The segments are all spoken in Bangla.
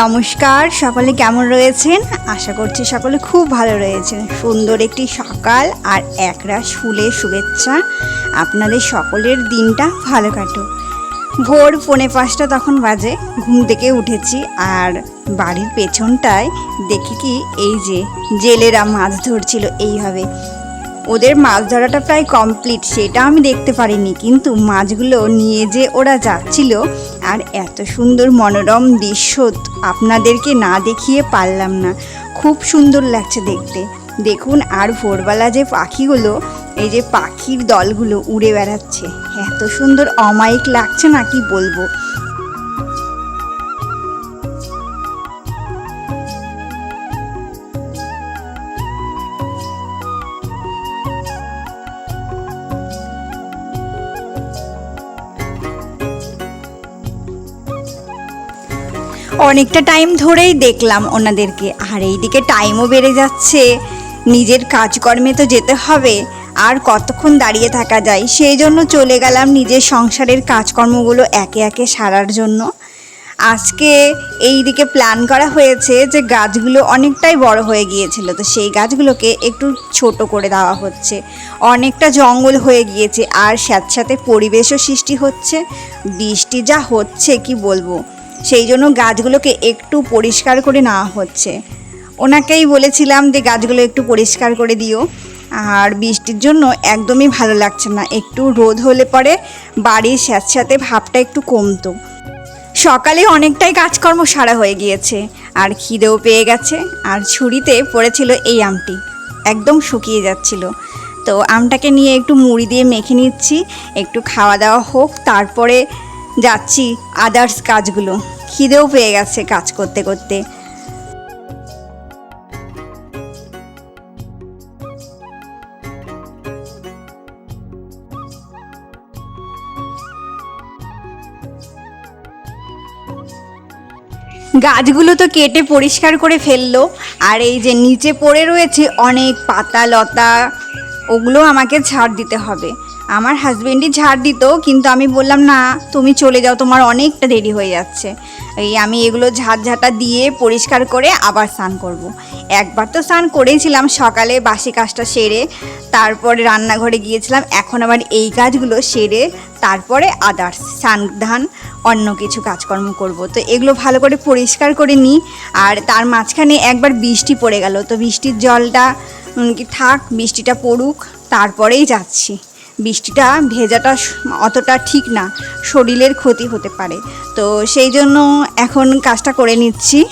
নমস্কার, সকলে কেমন রয়েছেন? আশা করছি সকলে খুব ভালো রয়েছেন। সুন্দর একটি সকাল আর একরাশ ফুলের শুভেচ্ছা। আপনাদের সকলের দিনটা ভালো কাটুক। ভোর পৌনে পাঁচটা তখন বাজে, ঘুম থেকে উঠেছি আর বাড়ির পেছনটায় দেখি কি, এই যে জেলেরা মাছ ধরছিল, এইভাবে। ওদের মাছ ধরাটা প্রায় কমপ্লিট সেটা আমি দেখতে পারিনি। কিন্তু মাছগুলো নিয়ে যে ওরা যাচ্ছিল, আর এত সুন্দর মনোরম দৃশ্য আপনাদেরকে না দেখিয়ে পারলাম না। খুব সুন্দর লাগছে দেখতে। দেখুন, আর ভোরবেলা যে পাখিগুলো, এই যে পাখির দলগুলো উড়ে বেড়াচ্ছে। এত সুন্দর, অমায়িক লাগছে না, কি বলব? অনেকটা টাইম ধরেই দেখলাম ওনাদেরকে। আর এইদিকে টাইমও বেড়ে যাচ্ছে। নিজের কাজকর্মে তো যেতে হবে। আর কতক্ষণ দাঁড়িয়ে থাকা যায়? সেই জন্য চলে গেলাম নিজের সংসারের কাজকর্মগুলো একে একে সারার জন্য। আজকে এই দিকে প্ল্যান করা হয়েছে যে গাছগুলো অনেকটাই বড় হয়ে গিয়েছিল। তো সেই গাছগুলোকে একটু ছোট করে দেওয়া হচ্ছে। অনেকটা জঙ্গল হয়ে গিয়েছে। আর স্যাঁতস্যাঁতে পরিবেশও সৃষ্টি হচ্ছে। বৃষ্টি যা হচ্ছে, কি বলব? সেই জন্য গাছগুলোকে একটু পরিষ্কার করে নেওয়া হচ্ছে। ওনাকেই বলেছিলাম যে গাছগুলো একটু পরিষ্কার করে দিও। আর বৃষ্টির জন্য একদমই ভালো লাগছে না। একটু রোদ হলে পরে বাড়ির স্যাঁতস্যাঁতে ভাবটা একটু কমতো। সকালে অনেকটাই কাজকর্ম সারা হয়ে গিয়েছে। আর খিদেও পেয়ে গেছে। আর ছুরিতে পড়েছিল এই আমটি। একদম শুকিয়ে যাচ্ছিল। তো আমটাকে নিয়ে একটু মুড়ি দিয়ে মেখে নিচ্ছি। একটু খাওয়া দাওয়া হোক, তারপরে যাচ্ছি আদার্স কাজগুলো। খিদেও পেয়ে গেছে কাজ করতে করতে। গাছগুলো তো কেটে পরিষ্কার করে ফেলল, আর এই যে নিচে পড়ে রয়েছে অনেক পাতা লতা, ওগুলো আমাকে ছাড় দিতে হবে। আমার হাজবেন্ডই ঝাড় দিত, কিন্তু আমি বললাম, না, তুমি চলে যাও, তোমার অনেকটা দেরি হয়ে যাচ্ছে। এই আমি এগুলো ঝাঁটা দিয়ে পরিষ্কার করে আবার স্নান করব। একবার তো স্নান করেছিলাম সকালে বাসি কাজটা সেরে, তারপরে রান্নাঘরে গিয়েছিলাম, এখন আবার এই কাজগুলো সেরে, তারপরে আদার্স স্নান ধান অন্য কিছু কাজকর্ম করব। তো এগুলো ভালো করে পরিষ্কার করে নিই, আর তার মাঝখানে একবার বৃষ্টি পড়ে গেল, তো বৃষ্টির জলটা কি থাক, বৃষ্টিটা পড়ুক, তারপরেই যাচ্ছি। বৃষ্টিটা ভেজাটা অতটা ঠিক না, শরীরের ক্ষতি হতে পারে। তো সেই জন্য এখন কাজটা করে নিচ্ছি।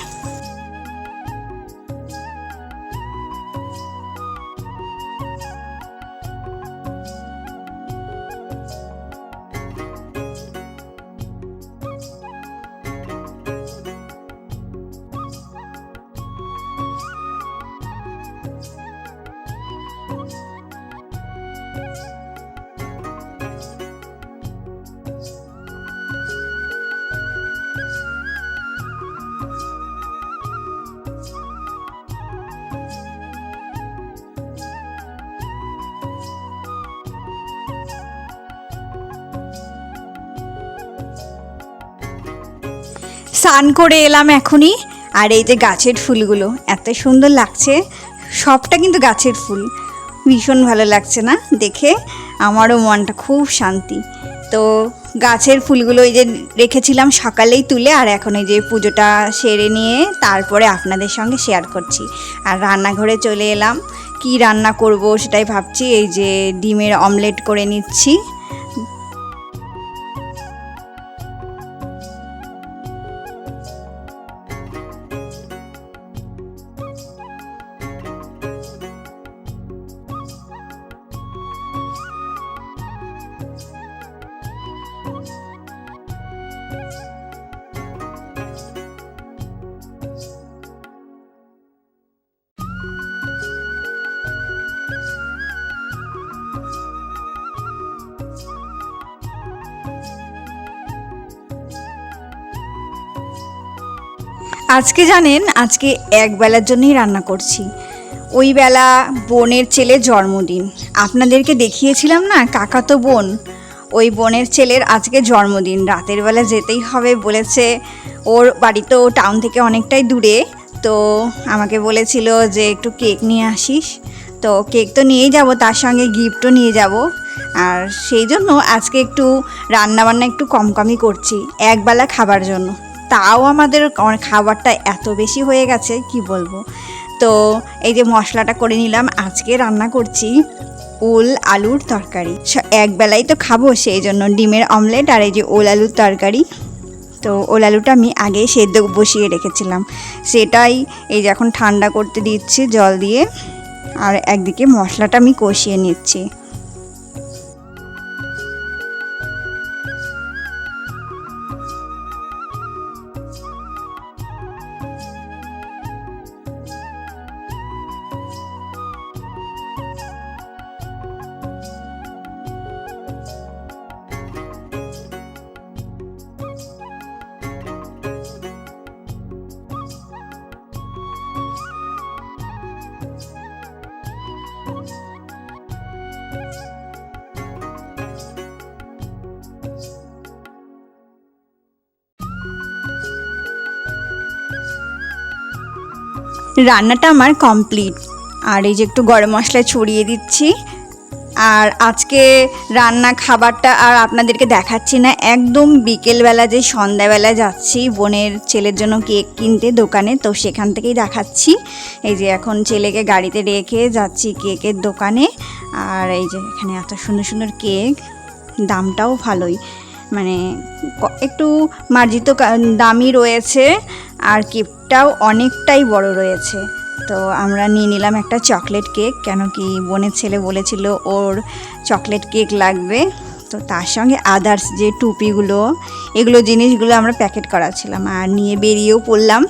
স্নান করে এলাম এখনই। আর এই যে গাছের ফুলগুলো, এত সুন্দর লাগছে। সবটা কিন্তু গাছের ফুল। ভীষণ ভালো লাগছে না? দেখে আমারও মনটা খুব শান্তি। তো গাছের ফুলগুলো এই যে রেখেছিলাম সকালেই তুলে, আর এখন এই যে পুজোটা সেরে নিয়ে তারপরে আপনাদের সঙ্গে শেয়ার করছি। আর রান্নাঘরে চলে এলাম। কি রান্না করব সেটাই ভাবছি। এই যে ডিমের অমলেট করে নিচ্ছি। আজকে জানেন, আজকে এক বেলার জন্যই রান্না করছি। ওই বেলা বোনের ছেলে জন্মদিন। আপনাদেরকে দেখিয়েছিলাম না কাকা তো বোন? ওই বোনের ছেলের আজকে জন্মদিন। রাতের বেলা যেতেই হবে বলেছে। ওর বাড়ি তো টাউন থেকে অনেকটাই দূরে। তো আমাকে বলেছিল যে একটু কেক নিয়ে আসিস। তো কেক তো নিয়েই যাব, তার সঙ্গে গিফটও নিয়ে যাব। আর সেই জন্য আজকে একটু রান্নাবান্না একটু কম কমই করছি একবেলা খাবার জন্য। তাও আমাদের খাবারটা এত বেশি হয়ে গেছে, কি বলব? তো এই যে মশলাটা করে নিলাম, আজকে রান্না করছি ওল আলুর তরকারি। একবেলাই তো খাব, সেই জন্য ডিমের অমলেট আর এই যে ওল আলুর তরকারি। তো ওল আলুটা আমি আগে সেদ্ধ বসিয়ে রেখেছিলাম। সেটাই এই যে এখন ঠান্ডা করতে দিচ্ছি জল দিয়ে। আর একদিকে মশলাটা আমি কষিয়ে নিচ্ছি। রান্নাটা আমার কমপ্লিট আর এই যে একটু গরম মশলা ছড়িয়ে দিচ্ছি। আর আজকে রান্না খাবারটা আর আপনাদেরকে দেখাচ্ছি না, একদম বিকেলবেলা যে সন্ধ্যাবেলা যাচ্ছি, বোনের ছেলের জন্য কেক কিনতে দোকানে, তো সেখান থেকেই দেখাচ্ছি। এই যে এখন ছেলেকে গাড়িতে রেখে যাচ্ছি কেকের দোকানে। আর এই যে এখানে এত সুন্দর সুন্দর কেক, দামটাও ভালোই। মানে একটু মার্জিত দামই রয়েছে। আর কেকটাও অনেকটাই বড় রয়েছে। তো আমরা নিয়ে নিলাম একটা চকলেট কেক, কেন কি বোনের ছেলে বলেছিল ওর চকলেট কেক লাগবে। তো তার সঙ্গে আদার্স যে টুপিগুলো, এগুলো জিনিসগুলো আমরা প্যাকেট করাছিলাম আর নিয়ে বেরিয়েও পড়লাম।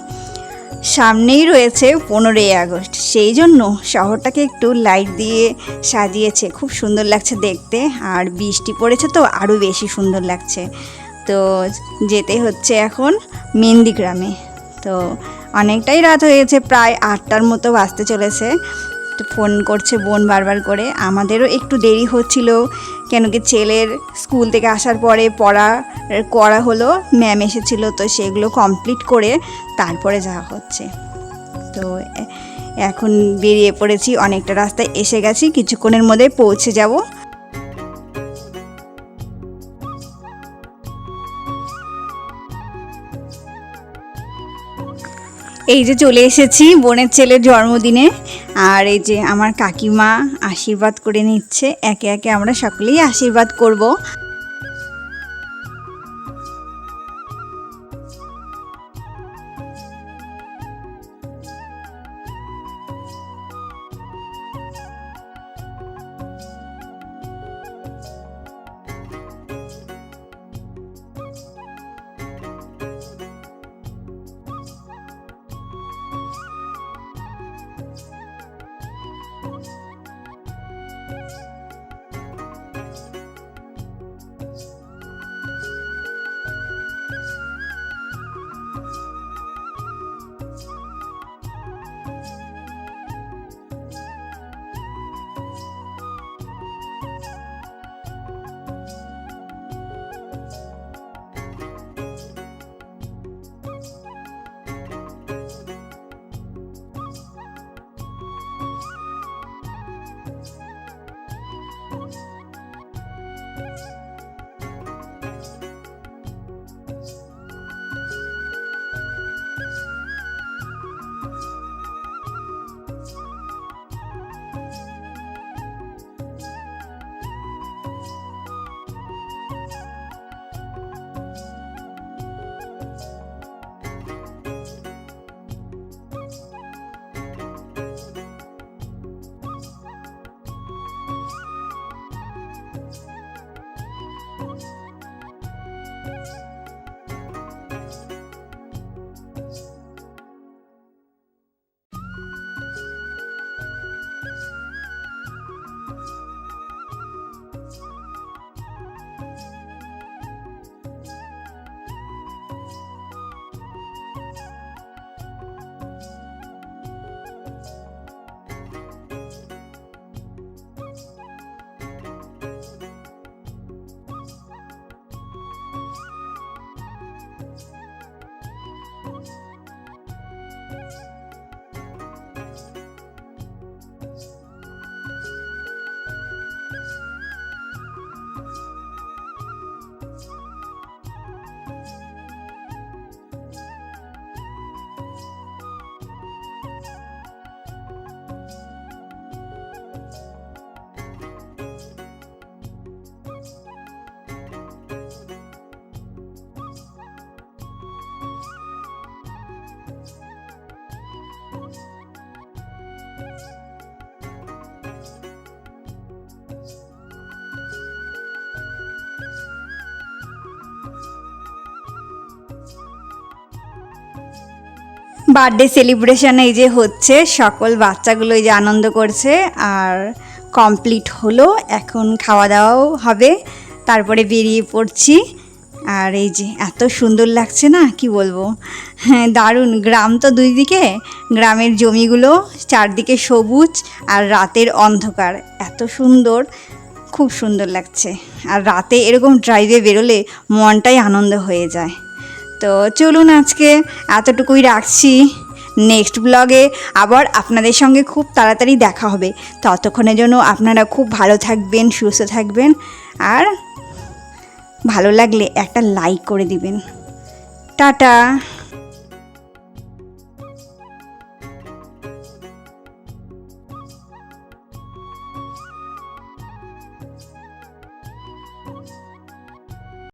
সামনেই রয়েছে পনেরোই আগস্ট, সেই জন্য শহরটাকে একটু লাইট দিয়ে সাজিয়েছে। খুব সুন্দর লাগছে দেখতে আর বৃষ্টি পড়েছে তো আরও বেশি সুন্দর লাগছে। তো যেতে হচ্ছে এখন মেহেন্দি গ্রামে। তো অনেকটাই রাত হয়েছে প্রায় আটটার মতো বাজতে চলেছে। তো ফোন করছে বোন বারবার করে, আমাদেরও একটু দেরি হচ্ছিল, কেন কি ছেলের স্কুল থেকে আসার পরে পড়া করা হলো, ম্যাম এসেছিল তো সেগুলো কমপ্লিট করে তারপরে যাওয়া হচ্ছে। তো এখন বেরিয়ে পড়েছি, অনেকটা রাস্তায় এসে গেছি, কিছুক্ষণের মধ্যে পৌঁছে যাব। এই যে চলে এসেছি বোনের ছেলের জন্মদিনে। আর এই যে আমার কাকিমা আশীর্বাদ করে নিচ্ছে। একে একে আমরা সকলেই আশীর্বাদ করব। বার্থডে সেলিব্রেশন এই যে হচ্ছে, সকল বাচ্চাগুলো এই যে আনন্দ করছে, আর কমপ্লিট হলো, এখন খাওয়া দাওয়াও হবে, তারপরে বেরিয়ে পড়ছি। আর এই যে এত সুন্দর লাগছে না, কি বলব? হ্যাঁ দারুণ। গ্রাম তো দুই দিকে, গ্রামের জমিগুলো চারদিকে সবুজ আর রাতের অন্ধকার। এত সুন্দর, খুব সুন্দর লাগছে। আর রাতে এরকম ড্রাইভে বেরোলে মনটাই আনন্দ হয়ে যায়। তো চলুন আজকে এতটুকুই রাখছি। নেক্সট ব্লগে আবার আপনাদের সঙ্গে খুব তাড়াতাড়ি দেখা হবে। ততক্ষণের জন্য আপনারা খুব ভালো থাকবেন, সুস্থ থাকবেন আর ভালো লাগলে একটা লাইক করে দিবেন। টাটা।